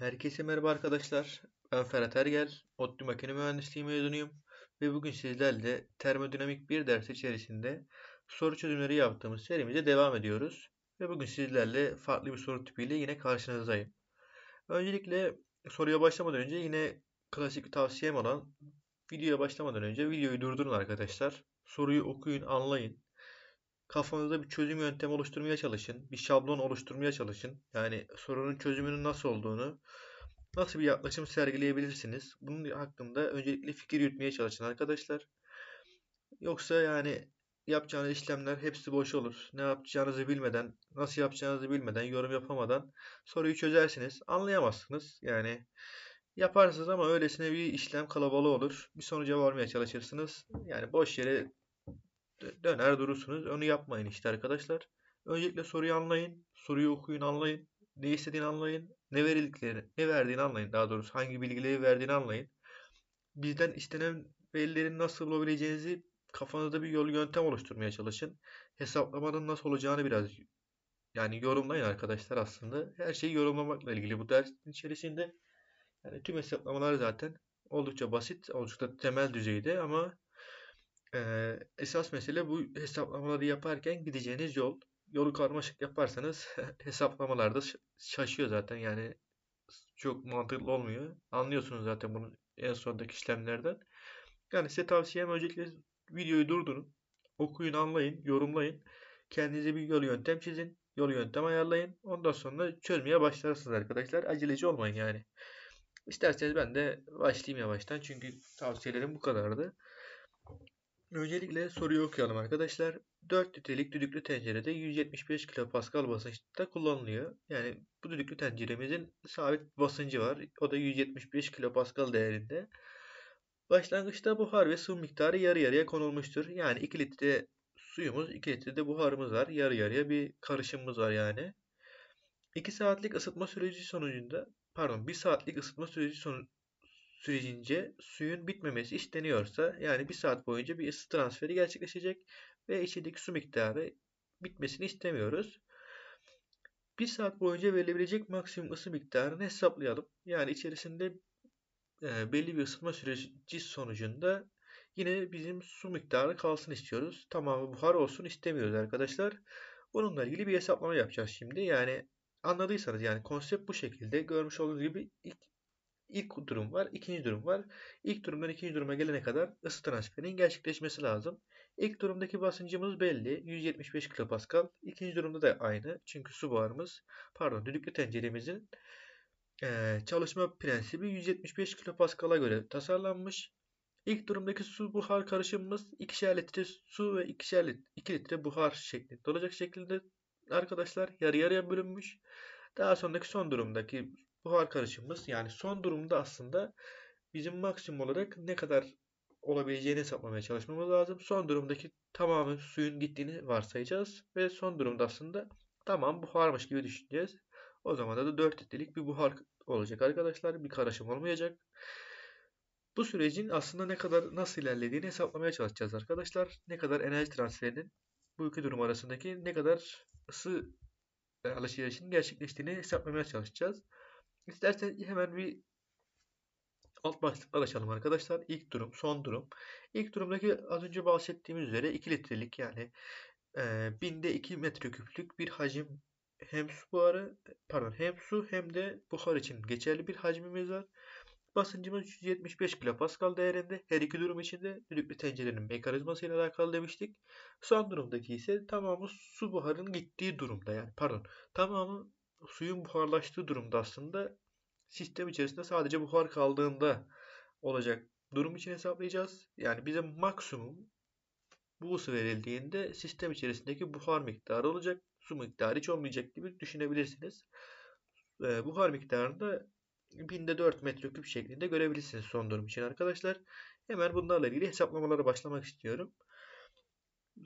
Herkese merhaba arkadaşlar. Ben Ferhat Ergel. ODTÜ Makine Mühendisliği mezunuyum. Ve bugün sizlerle termodinamik bir ders içerisinde soru çözümleri yaptığımız serimize devam ediyoruz. Ve bugün sizlerle farklı bir soru tipiyle yine karşınızdayım. Öncelikle soruya başlamadan önce yine klasik bir tavsiyem olan videoya başlamadan önce videoyu durdurun arkadaşlar. Soruyu okuyun, anlayın. Kafanızda bir çözüm yöntemi oluşturmaya çalışın. Bir şablon oluşturmaya çalışın. Yani sorunun çözümünün nasıl olduğunu, nasıl bir yaklaşım sergileyebilirsiniz. Bunun hakkında öncelikle fikir yürütmeye çalışın arkadaşlar. Yoksa yani yapacağınız işlemler hepsi boş olur. Ne yapacağınızı bilmeden, nasıl yapacağınızı bilmeden, yorum yapamadan soruyu çözersiniz. Anlayamazsınız. Yani yaparsınız ama öylesine bir işlem kalabalığı olur. Bir sonuca varmaya çalışırsınız. Yani boş yere döner durursunuz. Onu yapmayın işte arkadaşlar. Öncelikle soruyu anlayın. Soruyu okuyun, anlayın. Ne istediğini anlayın. Ne verildiklerini, ne verdiğini anlayın daha doğrusu. Hangi bilgileri verdiğini anlayın. Bizden istenen verilerin nasıl bulabileceğinizi kafanızda bir yol yöntem oluşturmaya çalışın. Hesaplamanın nasıl olacağını biraz yani yorumlayın arkadaşlar aslında. Her şeyi yorumlamakla ilgili bu dersin içerisinde. Yani tüm hesaplamalar zaten oldukça basit, oldukça temel düzeyde ama ee, esas mesele bu hesaplamaları yaparken gideceğiniz yol. Yolu karmaşık yaparsanız hesaplamalarda şaşıyor zaten yani çok mantıklı olmuyor. Anlıyorsunuz zaten bunu en sondaki işlemlerden. Yani size tavsiyem öncelikle videoyu durdurun. Okuyun, anlayın, yorumlayın. Kendinize bir yol yöntem çizin. Yol yöntem ayarlayın. Ondan sonra çözmeye başlarsınız arkadaşlar. Aceleci olmayın yani. İsterseniz ben de başlayayım yavaştan. Çünkü tavsiyelerim bu kadardı. Öncelikle soruyu okuyalım arkadaşlar. 4 litrelik düdüklü tencerede 175 kPa basınçta kullanılıyor. Yani bu düdüklü tenceremizin sabit basıncı var. O da 175 kPa değerinde. Başlangıçta buhar ve su miktarı yarı yarıya konulmuştur. Yani 2 litre suyumuz, 2 litre de buharımız var. Yarı yarıya bir karışımımız var yani. 2 saatlik ısıtma süreci sonucunda pardon 1 saatlik ısıtma süreci sonu, sürecince suyun bitmemesi isteniyorsa yani bir saat boyunca bir ısı transferi gerçekleşecek ve içindeki su miktarı bitmesini istemiyoruz. Bir saat boyunca verilebilecek maksimum ısı miktarını hesaplayalım. Yani içerisinde e, belli bir ısıtma süreci sonucunda yine bizim su miktarı kalsın istiyoruz. Tamamı buhar olsun istemiyoruz arkadaşlar. Bununla ilgili bir hesaplama yapacağız şimdi. Yani anladıysanız yani konsept bu şekilde. Görmüş olduğunuz gibi ilk İlk durum var, ikinci durum var. İlk durumdan ikinci duruma gelene kadar ısı transferinin gerçekleşmesi lazım. İlk durumdaki basıncımız belli. 175 kPa. İkinci durumda da aynı. Çünkü su buharımız, pardon düdüklü tenceremizin e, çalışma prensibi 175 kPa'a göre tasarlanmış. İlk durumdaki su buhar karışımımız 2'şer litre su ve 2'şer litre, 2 litre buhar şeklinde olacak şekilde arkadaşlar yarı yarıya bölünmüş. Daha sonraki son durumdaki buhar karışımımız yani son durumda aslında bizim maksimum olarak ne kadar olabileceğini hesaplamaya çalışmamız lazım. Son durumdaki tamamı suyun gittiğini varsayacağız ve son durumda aslında tamam buharmış gibi düşüneceğiz. O zaman da 4 litrelik bir buhar olacak arkadaşlar. Bir karışım olmayacak. Bu sürecin aslında ne kadar nasıl ilerlediğini hesaplamaya çalışacağız arkadaşlar. Ne kadar enerji transferinin bu iki durum arasındaki ne kadar ısı alışverişinin gerçekleştiğini hesaplamaya çalışacağız. İsterseniz hemen bir alt başlıklar açalım arkadaşlar. İlk durum, son durum. İlk durumdaki az önce bahsettiğimiz üzere 2 litrelik yani e, binde 2 metreküplük bir hacim hem su buharı pardon hem su hem de buhar için geçerli bir hacmimiz var. Basıncımız 175 kPa değerinde. Her iki durum içinde düdüklü tencerenin mekanizması ile alakalı demiştik. Son durumdaki ise tamamı su buharının gittiği durumda yani pardon tamamı suyun buharlaştığı durumda aslında sistem içerisinde sadece buhar kaldığında olacak durum için hesaplayacağız. Yani bize maksimum bu ısı verildiğinde sistem içerisindeki buhar miktarı olacak. Su miktarı hiç olmayacak gibi düşünebilirsiniz. E, buhar miktarını da binde 4 metreküp şeklinde görebilirsiniz son durum için arkadaşlar. Hemen bunlarla ilgili hesaplamalara başlamak istiyorum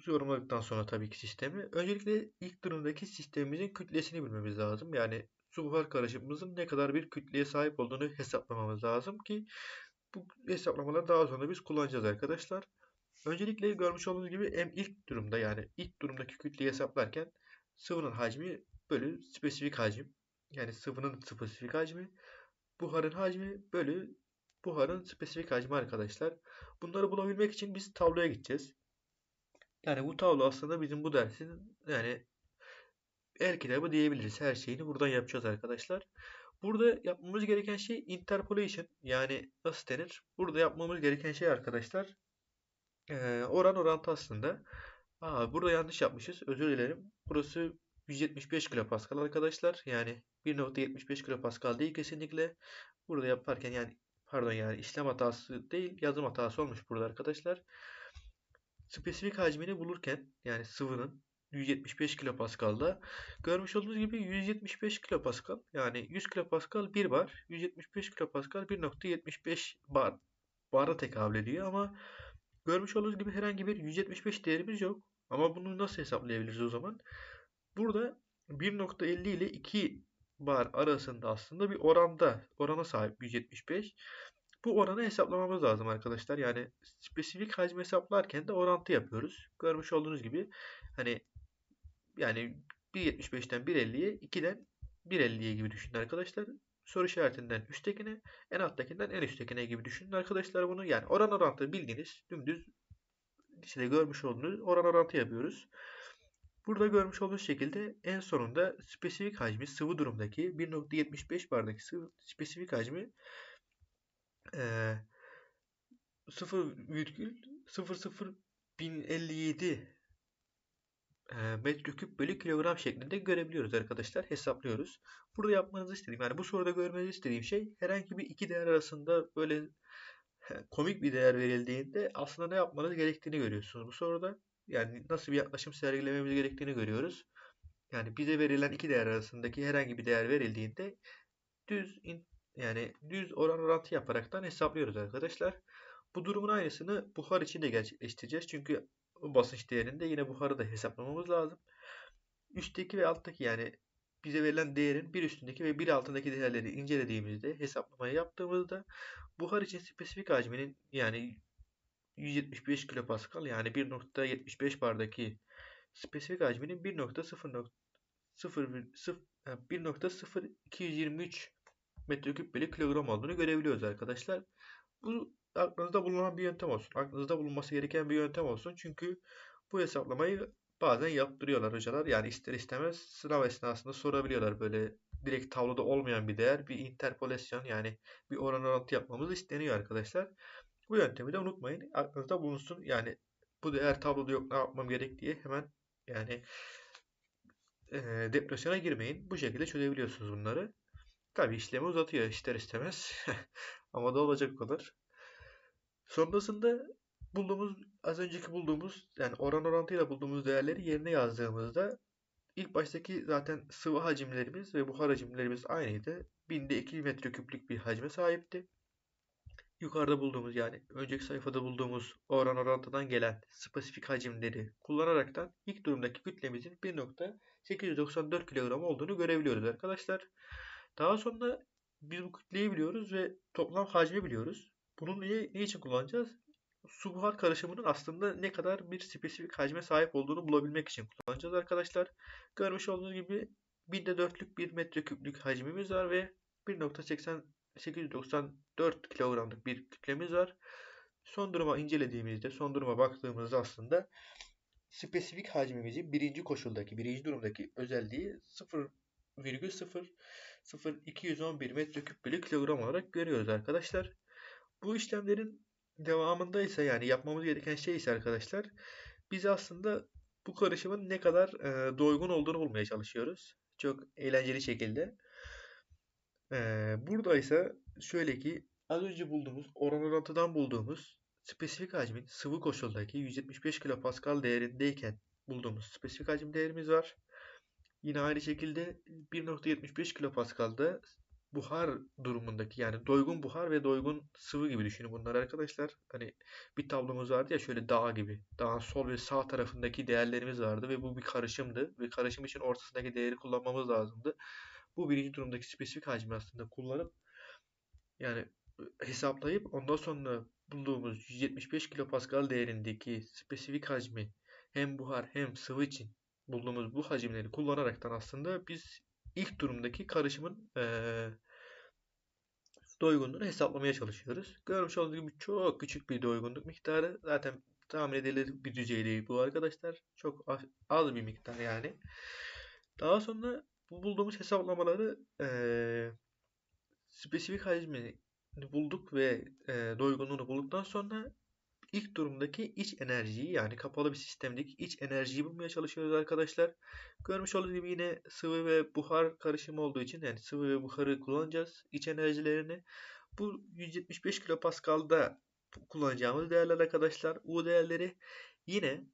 yorumladıktan sonra tabii ki sistemi. Öncelikle ilk durumdaki sistemimizin kütlesini bilmemiz lazım. Yani su buhar karışımımızın ne kadar bir kütleye sahip olduğunu hesaplamamız lazım ki bu hesaplamaları daha sonra biz kullanacağız arkadaşlar. Öncelikle görmüş olduğunuz gibi hem ilk durumda yani ilk durumdaki kütleyi hesaplarken sıvının hacmi bölü spesifik hacim yani sıvının spesifik hacmi buharın hacmi bölü buharın spesifik hacmi arkadaşlar. Bunları bulabilmek için biz tabloya gideceğiz. Yani bu tablo aslında bizim bu dersin yani el kitabı diyebiliriz. Her şeyini buradan yapacağız arkadaşlar. Burada yapmamız gereken şey interpolation yani nasıl denir? Burada yapmamız gereken şey arkadaşlar oran orantı aslında. Aa, burada yanlış yapmışız. Özür dilerim. Burası 175 kilopascal arkadaşlar. Yani 1.75 kilopascal değil kesinlikle. Burada yaparken yani pardon yani işlem hatası değil yazım hatası olmuş burada arkadaşlar. Spesifik hacmini bulurken yani sıvının 175 kilopascal'da görmüş olduğunuz gibi 175 kilopascal yani 100 kilopascal 1 bar 175 kilopascal 1.75 bar bara tekabül ediyor ama görmüş olduğunuz gibi herhangi bir 175 değerimiz yok. Ama bunu nasıl hesaplayabiliriz o zaman? Burada 1.50 ile 2 bar arasında aslında bir oranda orana sahip 175. Bu oranı hesaplamamız lazım arkadaşlar. Yani spesifik hacmi hesaplarken de orantı yapıyoruz. Görmüş olduğunuz gibi hani yani 1.75'ten 1.50'ye 2'den 1.50'ye gibi düşünün arkadaşlar. Soru işaretinden üsttekine, en alttakinden en üsttekine gibi düşünün arkadaşlar bunu. Yani oran orantı bildiğiniz dümdüz lisede görmüş olduğunuz oran orantı yapıyoruz. Burada görmüş olduğunuz şekilde en sonunda spesifik hacmi sıvı durumdaki 1.75 bardaki sıvı spesifik hacmi e, 0,00057 metreküp bölü kilogram şeklinde görebiliyoruz arkadaşlar. Hesaplıyoruz. Burada yapmanızı istediğim yani bu soruda görmenizi istediğim şey herhangi bir iki değer arasında böyle komik bir değer verildiğinde aslında ne yapmanız gerektiğini görüyorsunuz bu soruda. Yani nasıl bir yaklaşım sergilememiz gerektiğini görüyoruz. Yani bize verilen iki değer arasındaki herhangi bir değer verildiğinde düz in, yani düz oran orantı yaparaktan hesaplıyoruz arkadaşlar. Bu durumun aynısını buhar için de gerçekleştireceğiz. Çünkü basınç değerinde yine buharı da hesaplamamız lazım. Üstteki ve alttaki yani bize verilen değerin bir üstündeki ve bir altındaki değerleri incelediğimizde hesaplamayı yaptığımızda buhar için spesifik hacminin yani 175 kilopascal yani 1.75 bardaki spesifik hacminin 1.0223 metreküp bölü kilogram olduğunu görebiliyoruz arkadaşlar. Bu aklınızda bulunan bir yöntem olsun. Aklınızda bulunması gereken bir yöntem olsun. Çünkü bu hesaplamayı bazen yaptırıyorlar hocalar. Yani ister istemez sınav esnasında sorabiliyorlar böyle direkt tabloda olmayan bir değer, bir interpolasyon yani bir oran orantı yapmamız isteniyor arkadaşlar. Bu yöntemi de unutmayın. Aklınızda bulunsun. Yani bu değer tabloda yok ne yapmam gerek diye hemen yani e, depresyona girmeyin. Bu şekilde çözebiliyorsunuz bunları. Tabi işlemi uzatıyor ister istemez. Ama da olacak kadar. Sonrasında bulduğumuz az önceki bulduğumuz yani oran orantıyla bulduğumuz değerleri yerine yazdığımızda ilk baştaki zaten sıvı hacimlerimiz ve buhar hacimlerimiz aynıydı. Binde 2 metreküplük bir hacme sahipti. Yukarıda bulduğumuz yani önceki sayfada bulduğumuz oran orantıdan gelen spesifik hacimleri kullanaraktan ilk durumdaki kütlemizin 1.894 kilogram olduğunu görebiliyoruz arkadaşlar. Daha sonra biz bu kütleyi biliyoruz ve toplam hacmi biliyoruz. Bunu niye, ne için kullanacağız? Su buhar karışımının aslında ne kadar bir spesifik hacme sahip olduğunu bulabilmek için kullanacağız arkadaşlar. Görmüş olduğunuz gibi binde dörtlük bir metreküplük hacmimiz var ve 1.894 kilogramlık bir kütlemiz var. Son duruma incelediğimizde, son duruma baktığımızda aslında spesifik hacmimizin birinci koşuldaki, birinci durumdaki özelliği 0,00211 metreküp bölü kilogram olarak görüyoruz arkadaşlar. Bu işlemlerin devamında ise yani yapmamız gereken şey ise arkadaşlar biz aslında bu karışımın ne kadar e, doygun olduğunu bulmaya çalışıyoruz. Çok eğlenceli şekilde. E, burada ise şöyle ki az önce bulduğumuz oran orantıdan bulduğumuz spesifik hacmin sıvı koşuldaki 175 kilopascal değerindeyken bulduğumuz spesifik hacim değerimiz var. Yine aynı şekilde 1.75 kilopascal'da buhar durumundaki yani doygun buhar ve doygun sıvı gibi düşünün bunlar arkadaşlar. Hani bir tablomuz vardı ya şöyle dağ gibi. Dağın sol ve sağ tarafındaki değerlerimiz vardı ve bu bir karışımdı. Ve karışım için ortasındaki değeri kullanmamız lazımdı. Bu birinci durumdaki spesifik hacmi aslında kullanıp yani hesaplayıp ondan sonra bulduğumuz 175 kilopascal değerindeki spesifik hacmi hem buhar hem sıvı için bulduğumuz bu hacimleri kullanaraktan aslında biz ilk durumdaki karışımın ee, doygunluğunu hesaplamaya çalışıyoruz. Görmüş olduğunuz gibi çok küçük bir doygunluk miktarı. Zaten tahmin edilir bir düzey değil bu arkadaşlar. Çok az bir miktar yani. Daha sonra bu bulduğumuz hesaplamaları ee, spesifik hacmi bulduk ve e, doygunluğunu bulduktan sonra ilk durumdaki iç enerjiyi yani kapalı bir sistemdeki iç enerjiyi bulmaya çalışıyoruz arkadaşlar. Görmüş olduğunuz gibi yine sıvı ve buhar karışımı olduğu için yani sıvı ve buharı kullanacağız iç enerjilerini. Bu 175 kilopaskalda kullanacağımız değerler arkadaşlar. U değerleri yine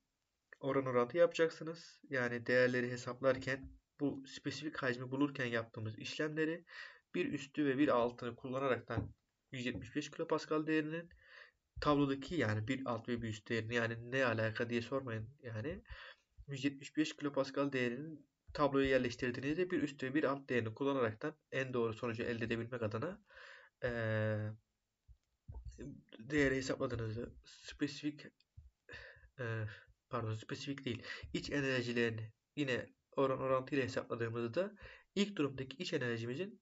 oran orantı yapacaksınız. Yani değerleri hesaplarken bu spesifik hacmi bulurken yaptığımız işlemleri bir üstü ve bir altını kullanaraktan 175 kilopascal değerinin tablodaki yani bir alt ve bir üst değerini yani ne alaka diye sormayın yani 175 kilopascal değerinin tabloya yerleştirdiğinizde bir üst ve bir alt değerini kullanaraktan en doğru sonucu elde edebilmek adına ee, değeri hesapladığınızda spesifik e, pardon spesifik değil iç enerjilerini yine oran orantıyla hesapladığımızda ilk durumdaki iç enerjimizin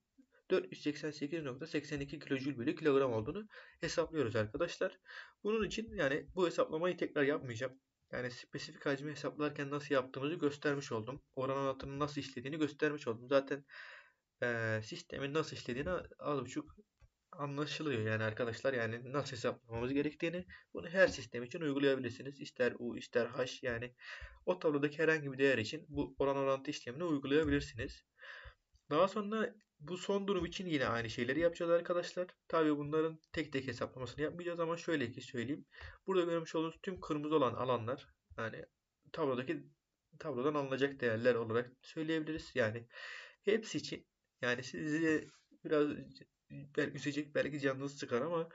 488.82 kilojül bölü kilogram olduğunu hesaplıyoruz arkadaşlar. Bunun için yani bu hesaplamayı tekrar yapmayacağım. Yani spesifik hacmi hesaplarken nasıl yaptığımızı göstermiş oldum. Oran orantının nasıl işlediğini göstermiş oldum. Zaten e, sistemin nasıl işlediğini az buçuk anlaşılıyor yani arkadaşlar. Yani nasıl hesaplamamız gerektiğini bunu her sistem için uygulayabilirsiniz. İster U ister H yani o tablodaki herhangi bir değer için bu oran orantı işlemini uygulayabilirsiniz. Daha sonra bu son durum için yine aynı şeyleri yapacağız arkadaşlar. Tabii bunların tek tek hesaplamasını yapmayacağız ama şöyle ki söyleyeyim. Burada görmüş olduğunuz tüm kırmızı olan alanlar yani tablodaki tablodan alınacak değerler olarak söyleyebiliriz. Yani hepsi için yani sizi biraz belki üzecek belki canınız çıkar ama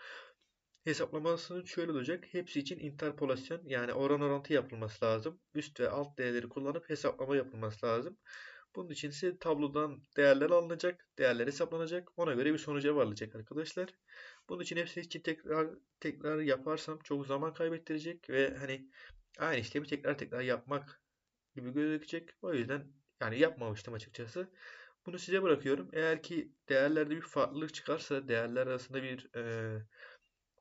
hesaplamasının şöyle olacak. Hepsi için interpolasyon yani oran orantı yapılması lazım. Üst ve alt değerleri kullanıp hesaplama yapılması lazım. Bunun için ise tablodan değerler alınacak, değerler hesaplanacak. Ona göre bir sonuca varılacak arkadaşlar. Bunun için hepsi için tekrar tekrar yaparsam çok zaman kaybettirecek ve hani aynı işlemi tekrar tekrar yapmak gibi gözükecek. O yüzden yani yapmamıştım açıkçası. Bunu size bırakıyorum. Eğer ki değerlerde bir farklılık çıkarsa, değerler arasında bir e,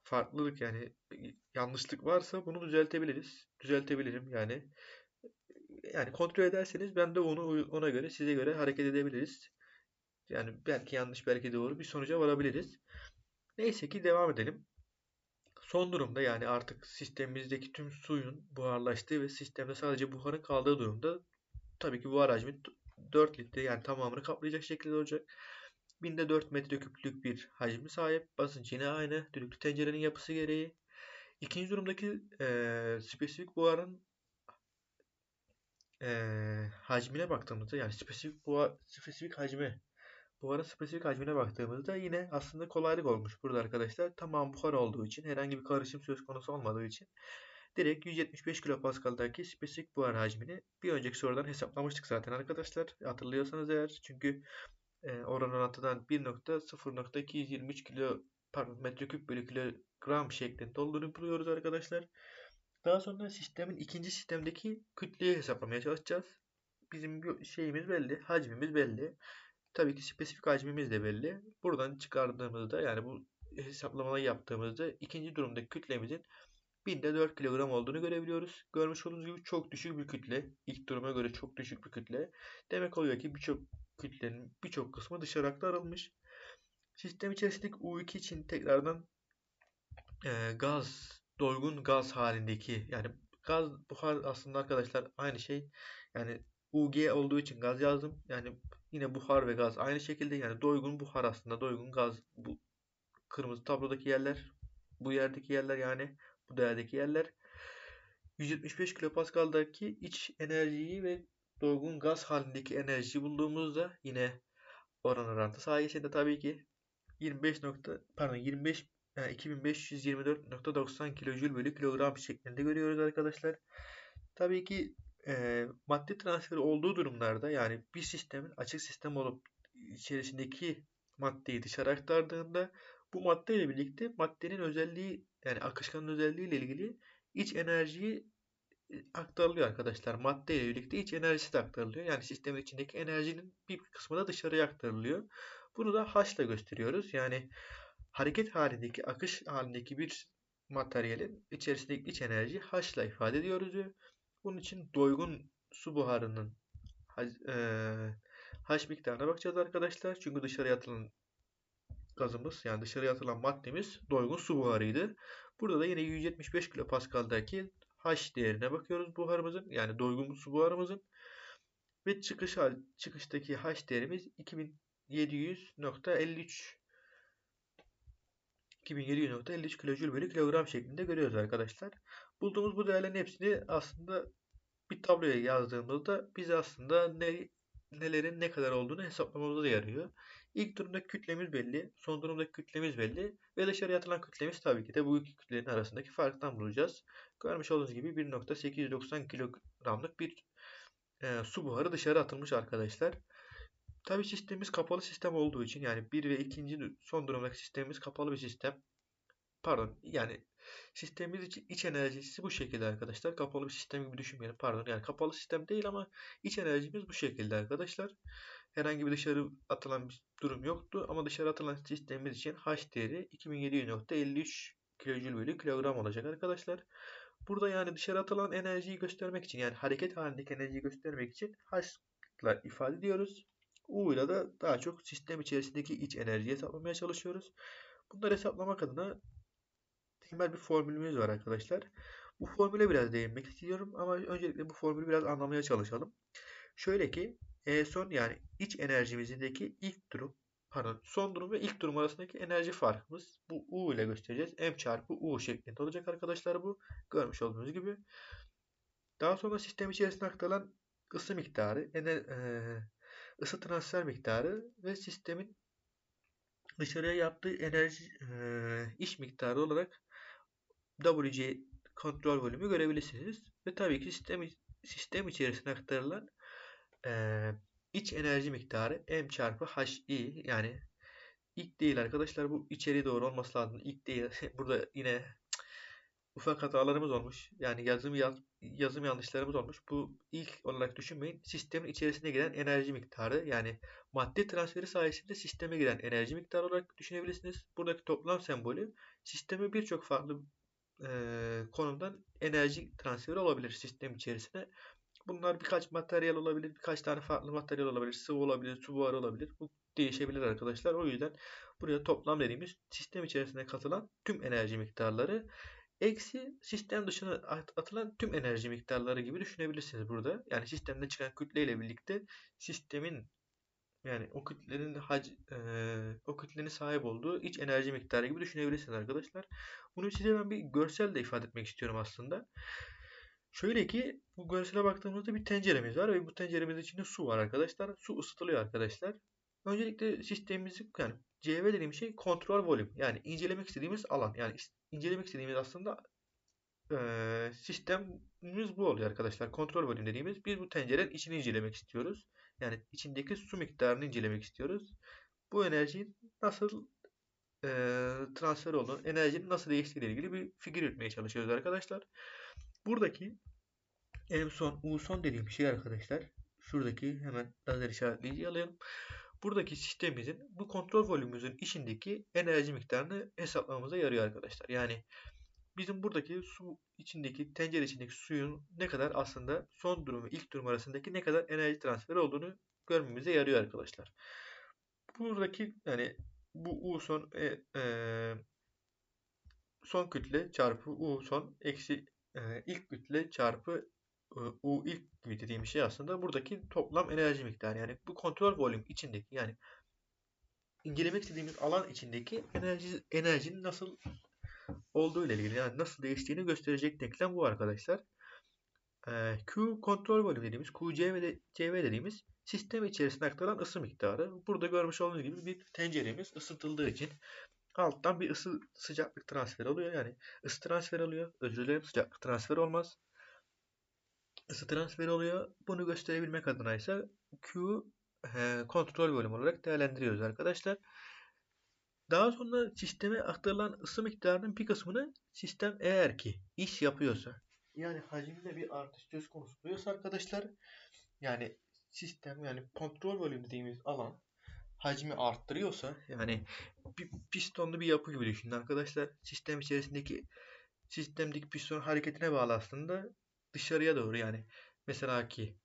farklılık yani yanlışlık varsa bunu düzeltebiliriz. Düzeltebilirim yani yani kontrol ederseniz ben de onu ona göre size göre hareket edebiliriz. Yani belki yanlış belki doğru bir sonuca varabiliriz. Neyse ki devam edelim. Son durumda yani artık sistemimizdeki tüm suyun buharlaştığı ve sistemde sadece buharın kaldığı durumda tabii ki buhar hacmi 4 litre yani tamamını kaplayacak şekilde olacak. Binde 4 metreküplük bir hacmi sahip. Basınç yine aynı. Düdüklü tencerenin yapısı gereği. İkinci durumdaki e, spesifik buharın e, hacmine baktığımızda yani spesifik buhar, spesifik hacmi buharın spesifik hacmine baktığımızda yine aslında kolaylık olmuş burada arkadaşlar. Tamam buhar olduğu için herhangi bir karışım söz konusu olmadığı için direkt 175 kilopaskal'daki spesifik buhar hacmini bir önceki sorudan hesaplamıştık zaten arkadaşlar. Hatırlıyorsanız eğer çünkü e, oran orantıdan 1.0.223 kilo pardon metreküp bölü kilogram şeklinde olduğunu buluyoruz arkadaşlar. Daha sonra sistemin ikinci sistemdeki kütleyi hesaplamaya çalışacağız. Bizim şeyimiz belli, hacmimiz belli. Tabii ki spesifik hacmimiz de belli. Buradan çıkardığımızda yani bu hesaplamayı yaptığımızda ikinci durumdaki kütlemizin binde 4 kilogram olduğunu görebiliyoruz. Görmüş olduğunuz gibi çok düşük bir kütle. İlk duruma göre çok düşük bir kütle. Demek oluyor ki birçok kütlenin birçok kısmı dışarı aktarılmış. Sistem içerisindeki U2 için tekrardan e, gaz doygun gaz halindeki yani gaz buhar aslında arkadaşlar aynı şey. Yani UG olduğu için gaz yazdım. Yani yine buhar ve gaz aynı şekilde yani doygun buhar aslında doygun gaz bu kırmızı tablodaki yerler bu yerdeki yerler yani bu değerdeki yerler 175 kilopaskal'daki iç enerjiyi ve doygun gaz halindeki enerjiyi bulduğumuzda yine oran orantı sayesinde tabii ki 25 nokta pardon 25 yani 2524.90 kilojül bölü kilogram şeklinde görüyoruz arkadaşlar. Tabii ki e, madde transferi olduğu durumlarda yani bir sistemin açık sistem olup içerisindeki maddeyi dışarı aktardığında bu madde ile birlikte maddenin özelliği yani akışkanın özelliği ile ilgili iç enerjiyi aktarılıyor arkadaşlar. Madde ile birlikte iç enerjisi de aktarılıyor. Yani sistemin içindeki enerjinin bir kısmı da dışarıya aktarılıyor. Bunu da H ile gösteriyoruz. Yani hareket halindeki, akış halindeki bir materyalin içerisindeki iç enerji H ile ifade ediyoruz diyor. Bunun için doygun su buharının e, H miktarına bakacağız arkadaşlar. Çünkü dışarıya atılan gazımız yani dışarıya atılan maddemiz doygun su buharıydı. Burada da yine 175 kilopascal'daki H değerine bakıyoruz buharımızın yani doygun su buharımızın ve çıkış çıkıştaki H değerimiz 2700.53 2700.53 kilojül bölü kilogram şeklinde görüyoruz arkadaşlar. Bulduğumuz bu değerlerin hepsini aslında bir tabloya yazdığımızda bize aslında ne, nelerin ne kadar olduğunu hesaplamamıza yarıyor. İlk durumda kütlemiz belli, son durumda kütlemiz belli ve dışarıya atılan kütlemiz tabii ki de bu iki kütlelerin arasındaki farktan bulacağız. Görmüş olduğunuz gibi 1.890 kilogramlık bir e, su buharı dışarı atılmış arkadaşlar. Tabii sistemimiz kapalı sistem olduğu için yani bir ve ikinci son durumdaki sistemimiz kapalı bir sistem. Pardon yani sistemimiz için iç enerjisi bu şekilde arkadaşlar. Kapalı bir sistem gibi düşünmeyelim. Pardon yani kapalı sistem değil ama iç enerjimiz bu şekilde arkadaşlar. Herhangi bir dışarı atılan bir durum yoktu ama dışarı atılan sistemimiz için H değeri 2700.53 kilojül bölü kilogram olacak arkadaşlar. Burada yani dışarı atılan enerjiyi göstermek için yani hareket halindeki enerjiyi göstermek için H ifade ediyoruz. U ile de daha çok sistem içerisindeki iç enerjiyi hesaplamaya çalışıyoruz. Bunları hesaplamak adına temel bir formülümüz var arkadaşlar. Bu formüle biraz değinmek istiyorum ama öncelikle bu formülü biraz anlamaya çalışalım. Şöyle ki E son yani iç enerjimizdeki ilk durum pardon son durum ve ilk durum arasındaki enerji farkımız bu U ile göstereceğiz. M çarpı U şeklinde olacak arkadaşlar bu. Görmüş olduğunuz gibi. Daha sonra sistem içerisinde aktarılan ısı miktarı, ener, e, ısı transfer miktarı ve sistemin dışarıya yaptığı enerji e, iş miktarı olarak WC kontrol volümü görebilirsiniz. Ve tabii ki sistem sistem içerisine aktarılan e, iç enerji miktarı M çarpı HI yani ilk değil arkadaşlar bu içeri doğru olması lazım. İlk değil. Burada yine ufak hatalarımız olmuş. Yani yazım yaz, yazım yanlışlarımız olmuş. Bu ilk olarak düşünmeyin. Sistemin içerisine giren enerji miktarı yani madde transferi sayesinde sisteme giren enerji miktarı olarak düşünebilirsiniz. Buradaki toplam sembolü sisteme birçok farklı e, konumdan enerji transferi olabilir sistem içerisine. Bunlar birkaç materyal olabilir, birkaç tane farklı materyal olabilir, sıvı olabilir, su buharı olabilir. Bu değişebilir arkadaşlar. O yüzden buraya toplam dediğimiz sistem içerisine katılan tüm enerji miktarları eksi sistem dışına atılan tüm enerji miktarları gibi düşünebilirsiniz burada. Yani sistemden çıkan kütle ile birlikte sistemin yani o kütlenin hac, e, o kütlenin sahip olduğu iç enerji miktarı gibi düşünebilirsiniz arkadaşlar. Bunu size ben bir görsel de ifade etmek istiyorum aslında. Şöyle ki bu görsele baktığımızda bir tenceremiz var ve bu tenceremizin içinde su var arkadaşlar. Su ısıtılıyor arkadaşlar. Öncelikle sistemimizi yani CV dediğim şey kontrol volüm. Yani incelemek istediğimiz alan. Yani incelemek istediğimiz aslında e, sistemimiz bu oluyor arkadaşlar. Kontrol volüm dediğimiz biz bu tencerenin içini incelemek istiyoruz. Yani içindeki su miktarını incelemek istiyoruz. Bu enerjinin nasıl e, transfer olduğunu, enerjinin nasıl değiştiği ilgili bir figür üretmeye çalışıyoruz arkadaşlar. Buradaki en son U son dediğim şey arkadaşlar. Şuradaki hemen lazer işaretleyici alalım. Buradaki sistemimizin bu kontrol volümümüzün içindeki enerji miktarını hesaplamamıza yarıyor arkadaşlar. Yani bizim buradaki su içindeki tencere içindeki suyun ne kadar aslında son durumu ilk durum arasındaki ne kadar enerji transferi olduğunu görmemize yarıyor arkadaşlar. Buradaki yani bu U son e, e, son kütle çarpı U son eksi e, ilk kütle çarpı U ilk gibi dediğim şey aslında buradaki toplam enerji miktarı. Yani bu kontrol volüm içindeki yani incelemek istediğimiz alan içindeki enerji enerjinin nasıl olduğu ile ilgili yani nasıl değiştiğini gösterecek denklem bu arkadaşlar. Q kontrol volüm dediğimiz QC ve CV dediğimiz sistem içerisinde aktarılan ısı miktarı. Burada görmüş olduğunuz gibi bir tenceremiz ısıtıldığı için alttan bir ısı sıcaklık transferi oluyor. Yani ısı transferi oluyor. Özür dilerim sıcaklık transferi olmaz. Isı transferi oluyor. Bunu gösterebilmek adına ise Q e, kontrol bölüm olarak değerlendiriyoruz arkadaşlar. Daha sonra sisteme aktarılan ısı miktarının bir kısmını sistem eğer ki iş yapıyorsa yani hacimde bir artış söz konusu oluyorsa arkadaşlar yani sistem yani kontrol bölüm dediğimiz alan hacmi arttırıyorsa yani bir pistonlu bir yapı gibi düşünün arkadaşlar. Sistem içerisindeki sistemdeki piston hareketine bağlı aslında dışarıya doğru yani mesela ki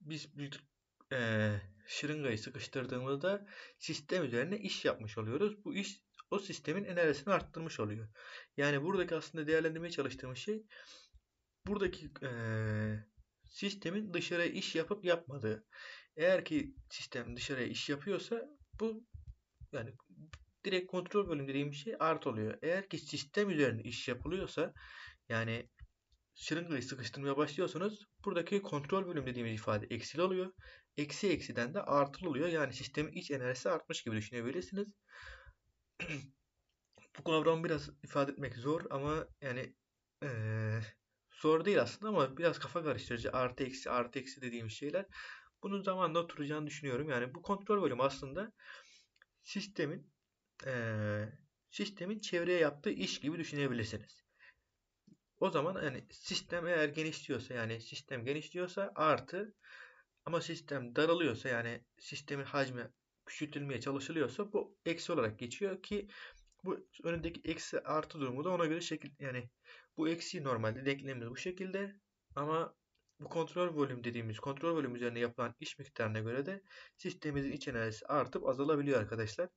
biz bir e, şırıngayı sıkıştırdığımızda sistem üzerine iş yapmış oluyoruz. Bu iş o sistemin enerjisini arttırmış oluyor. Yani buradaki aslında değerlendirmeye çalıştığımız şey buradaki e, sistemin dışarıya iş yapıp yapmadığı. Eğer ki sistem dışarıya iş yapıyorsa bu yani direkt kontrol bölüm dediğim şey art oluyor. Eğer ki sistem üzerinde iş yapılıyorsa yani şırıngayı sıkıştırmaya başlıyorsanız buradaki kontrol bölüm dediğimiz ifade eksili oluyor. Eksi eksiden de artılı oluyor. Yani sistemin iç enerjisi artmış gibi düşünebilirsiniz. Bu kavramı biraz ifade etmek zor ama yani ee, zor değil aslında ama biraz kafa karıştırıcı. Artı eksi artı eksi dediğimiz şeyler. Bunun zamanla oturacağını düşünüyorum. Yani bu kontrol bölümü aslında sistemin ee, sistemin çevreye yaptığı iş gibi düşünebilirsiniz. O zaman yani sistem eğer genişliyorsa yani sistem genişliyorsa artı ama sistem daralıyorsa yani sistemin hacmi küçültülmeye çalışılıyorsa bu eksi olarak geçiyor ki bu önündeki eksi artı durumu da ona göre şekil yani bu eksi normalde denklemimiz bu şekilde ama bu kontrol volüm dediğimiz kontrol volüm üzerine yapılan iş miktarına göre de sistemimizin iç enerjisi artıp azalabiliyor arkadaşlar.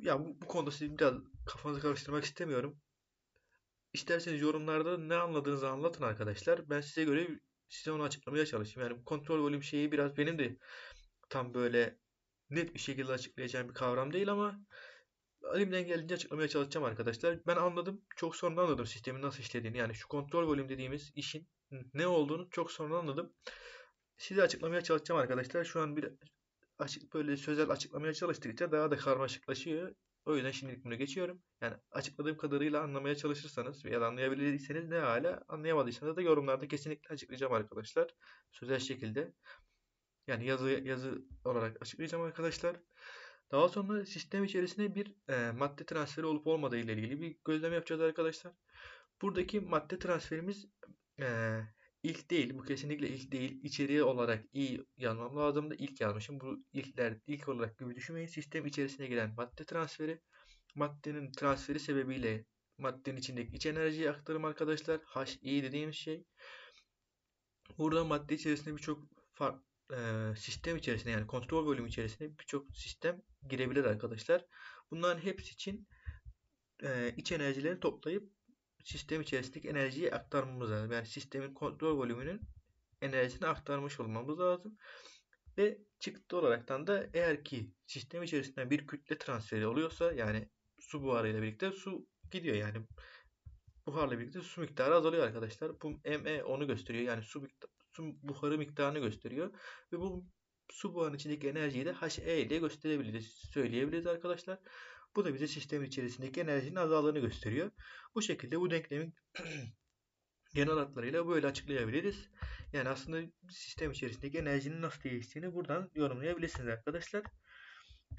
Ya bu, bu konuda sizi biraz kafanızı karıştırmak istemiyorum. İsterseniz yorumlarda ne anladığınızı anlatın arkadaşlar. Ben size göre size onu açıklamaya çalışayım. Yani kontrol volüm şeyi biraz benim de tam böyle net bir şekilde açıklayacağım bir kavram değil ama elimden geldiğince açıklamaya çalışacağım arkadaşlar. Ben anladım. Çok sonra anladım sistemin nasıl işlediğini. Yani şu kontrol volüm dediğimiz işin ne olduğunu çok sonra anladım. Size açıklamaya çalışacağım arkadaşlar. Şu an bir açık böyle sözel açıklamaya çalıştıkça daha da karmaşıklaşıyor. O yüzden şimdilik bunu geçiyorum. Yani açıkladığım kadarıyla anlamaya çalışırsanız ya da anlayabildiyseniz ne hala anlayamadıysanız da yorumlarda kesinlikle açıklayacağım arkadaşlar. Sözel şekilde. Yani yazı yazı olarak açıklayacağım arkadaşlar. Daha sonra sistem içerisinde bir e, madde transferi olup olmadığı ile ilgili bir gözlem yapacağız arkadaşlar. Buradaki madde transferimiz e, ilk değil. Bu kesinlikle ilk değil. İçeriği olarak iyi yazmam lazım da ilk yazmışım. Bu ilkler ilk olarak gibi düşünmeyin. Sistem içerisine giren madde transferi. Maddenin transferi sebebiyle maddenin içindeki iç enerjiyi aktarım arkadaşlar. HI dediğimiz şey. Burada madde içerisinde birçok e, sistem içerisinde yani kontrol bölümü içerisinde birçok sistem girebilir arkadaşlar. Bunların hepsi için e, iç enerjileri toplayıp sistem içerisindeki enerjiyi aktarmamız lazım. Yani sistemin kontrol bölümünün enerjisini aktarmış olmamız lazım. Ve çıktı olaraktan da eğer ki sistem içerisinden bir kütle transferi oluyorsa yani su buharıyla birlikte su gidiyor yani buharla birlikte su miktarı azalıyor arkadaşlar. Bu ME onu gösteriyor. Yani su su buharı miktarını gösteriyor. Ve bu su buharının içindeki enerjiyi de HE ile gösterebiliriz, söyleyebiliriz arkadaşlar. Bu da bize sistemin içerisindeki enerjinin azaldığını gösteriyor. Bu şekilde bu denklemin genel hatlarıyla böyle açıklayabiliriz. Yani aslında sistem içerisindeki enerjinin nasıl değiştiğini buradan yorumlayabilirsiniz arkadaşlar.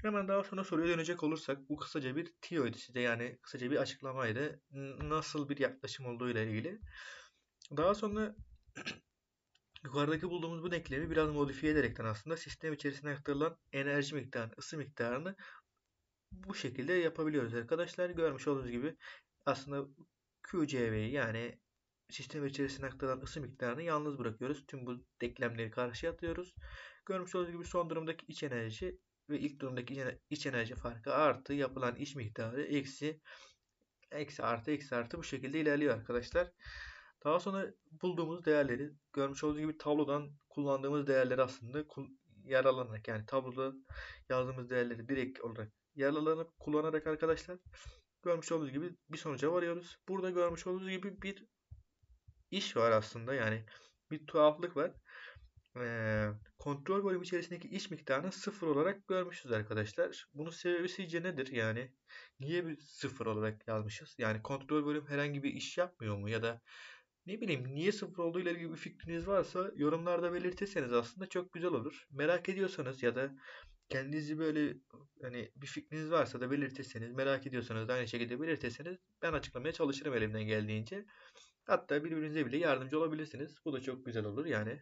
Hemen daha sonra soruya dönecek olursak bu kısaca bir tiyoydu size yani kısaca bir açıklamaydı. Nasıl bir yaklaşım olduğu ile ilgili. Daha sonra Yukarıdaki bulduğumuz bu denklemi biraz modifiye ederekten aslında sistem içerisinde aktarılan enerji miktarını, ısı miktarını bu şekilde yapabiliyoruz arkadaşlar. Görmüş olduğunuz gibi aslında QCV'yi yani sistem içerisinde aktarılan ısı miktarını yalnız bırakıyoruz. Tüm bu denklemleri karşıya atıyoruz. Görmüş olduğunuz gibi son durumdaki iç enerji ve ilk durumdaki iç enerji farkı artı yapılan iş miktarı eksi eksi artı eksi artı bu şekilde ilerliyor arkadaşlar. Daha sonra bulduğumuz değerleri görmüş olduğunuz gibi tablodan kullandığımız değerleri aslında yararlanarak yani tabloda yazdığımız değerleri direkt olarak yararlanıp kullanarak arkadaşlar görmüş olduğunuz gibi bir sonuca varıyoruz. Burada görmüş olduğunuz gibi bir iş var aslında yani bir tuhaflık var. Ee, kontrol bölümü içerisindeki iş miktarını sıfır olarak görmüşüz arkadaşlar. Bunun sebebi sizce nedir? Yani niye bir sıfır olarak yazmışız? Yani kontrol bölüm herhangi bir iş yapmıyor mu? Ya da ne bileyim niye sıfır olduğu ile ilgili bir fikriniz varsa yorumlarda belirtirseniz aslında çok güzel olur. Merak ediyorsanız ya da kendinizi böyle hani bir fikriniz varsa da belirtirseniz, merak ediyorsanız da aynı şekilde belirtirseniz ben açıklamaya çalışırım elimden geldiğince. Hatta birbirinize bile yardımcı olabilirsiniz. Bu da çok güzel olur yani.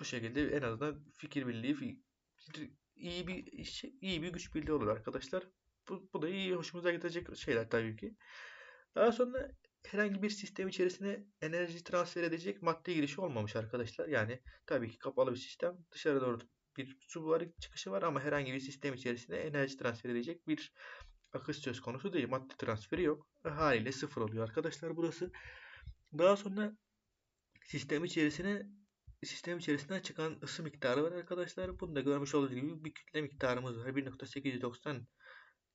Bu şekilde en azından fikir birliği iyi bir iyi bir güç birliği olur arkadaşlar. Bu, bu da iyi hoşumuza gidecek şeyler tabii ki. Daha sonra herhangi bir sistem içerisine enerji transfer edecek madde girişi olmamış arkadaşlar. Yani tabii ki kapalı bir sistem. Dışarı doğru bir su buharı çıkışı var ama herhangi bir sistem içerisine enerji transfer edecek bir akış söz konusu değil. Madde transferi yok. Haliyle sıfır oluyor arkadaşlar burası. Daha sonra sistem içerisine sistem içerisinden çıkan ısı miktarı var arkadaşlar. Bunu da görmüş olduğunuz gibi bir kütle miktarımız var. 1.890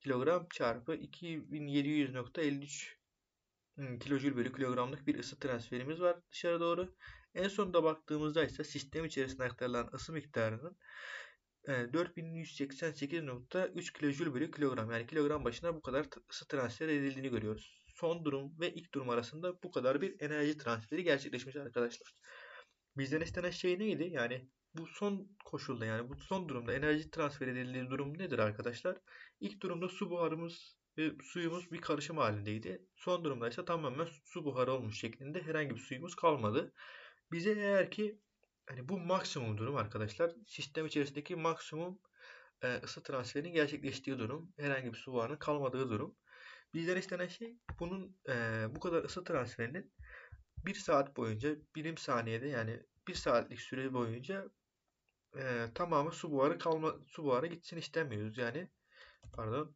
kilogram çarpı 2700.53 hmm, kilojül bölü kilogramlık bir ısı transferimiz var dışarı doğru. En sonunda baktığımızda ise sistem içerisinde aktarılan ısı miktarının 4188.3 kilojül bölü kilogram yani kilogram başına bu kadar ısı transfer edildiğini görüyoruz. Son durum ve ilk durum arasında bu kadar bir enerji transferi gerçekleşmiş arkadaşlar. Bizden istenen şey neydi? Yani bu son koşulda yani bu son durumda enerji transfer edildiği durum nedir arkadaşlar? İlk durumda su buharımız ve suyumuz bir karışım halindeydi. Son durumda ise tamamen su buharı olmuş şeklinde herhangi bir suyumuz kalmadı. Bize eğer ki hani bu maksimum durum arkadaşlar sistem içerisindeki maksimum e, ısı transferinin gerçekleştiği durum. Herhangi bir su buharının kalmadığı durum. Bizden istenen şey bunun e, bu kadar ısı transferinin bir saat boyunca birim saniyede yani bir saatlik süre boyunca e, tamamı su buharı kalma su buharı gitsin istemiyoruz. Yani pardon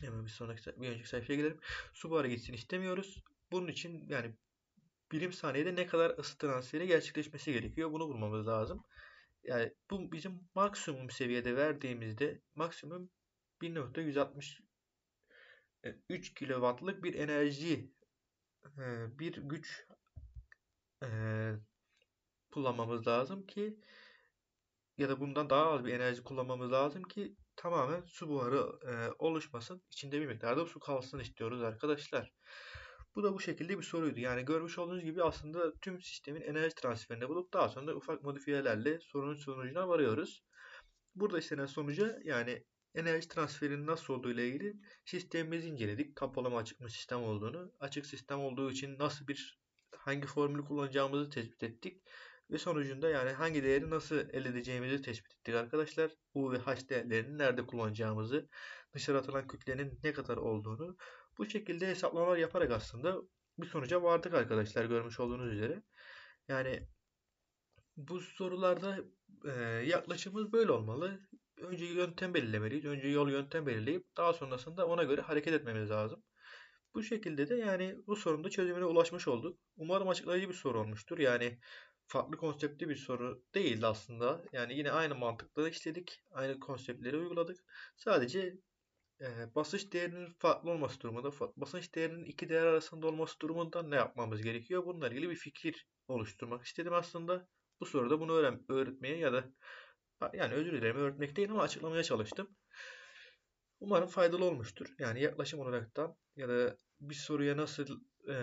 hemen bir sonraki bir önceki sayfaya gelelim. Su buharı gitsin istemiyoruz. Bunun için yani birim saniyede ne kadar ısı transferi gerçekleşmesi gerekiyor. Bunu bulmamız lazım. Yani bu bizim maksimum seviyede verdiğimizde maksimum 1.163 kW'lık bir enerji bir güç kullanmamız lazım ki ya da bundan daha az bir enerji kullanmamız lazım ki tamamen su buharı oluşmasın. İçinde bir miktarda su kalsın istiyoruz arkadaşlar. Bu da bu şekilde bir soruydu. Yani görmüş olduğunuz gibi aslında tüm sistemin enerji transferini bulup daha sonra ufak modifiyelerle sorunun sonucuna varıyoruz. Burada istenen sonuca yani enerji transferinin nasıl olduğu ile ilgili sistemimizi inceledik. Kapalı mı açık mı sistem olduğunu. Açık sistem olduğu için nasıl bir hangi formülü kullanacağımızı tespit ettik. Ve sonucunda yani hangi değeri nasıl elde edeceğimizi tespit ettik arkadaşlar. U ve H değerlerini nerede kullanacağımızı, dışarı atılan kütlenin ne kadar olduğunu bu şekilde hesaplamalar yaparak aslında bir sonuca vardık arkadaşlar görmüş olduğunuz üzere. Yani bu sorularda e, yaklaşımımız böyle olmalı. Önce yöntem belirlemeliyiz. Önce yol yöntem belirleyip daha sonrasında ona göre hareket etmemiz lazım. Bu şekilde de yani bu sorunun da çözümüne ulaşmış olduk. Umarım açıklayıcı bir soru olmuştur. Yani farklı konseptli bir soru değildi aslında. Yani yine aynı mantıkla işledik. Aynı konseptleri uyguladık. Sadece basınç değerinin farklı olması durumunda, basınç değerinin iki değer arasında olması durumunda ne yapmamız gerekiyor? Bununla ilgili bir fikir oluşturmak istedim aslında. Bu soruda bunu öğren öğretmeye ya da yani özür dilerim öğretmek değil ama açıklamaya çalıştım. Umarım faydalı olmuştur. Yani yaklaşım olaraktan ya da bir soruya nasıl e,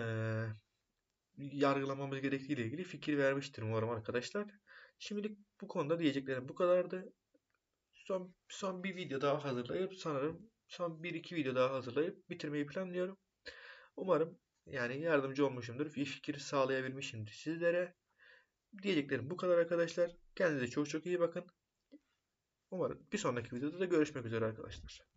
yargılamamız gerektiği ile ilgili fikir vermiştir umarım arkadaşlar. Şimdilik bu konuda diyeceklerim bu kadardı. Son, son bir video daha hazırlayıp sanırım son bir iki video daha hazırlayıp bitirmeyi planlıyorum. Umarım yani yardımcı olmuşumdur. Bir fikir sağlayabilmişimdir sizlere. Diyeceklerim bu kadar arkadaşlar. Kendinize çok çok iyi bakın. Umarım bir sonraki videoda da görüşmek üzere arkadaşlar.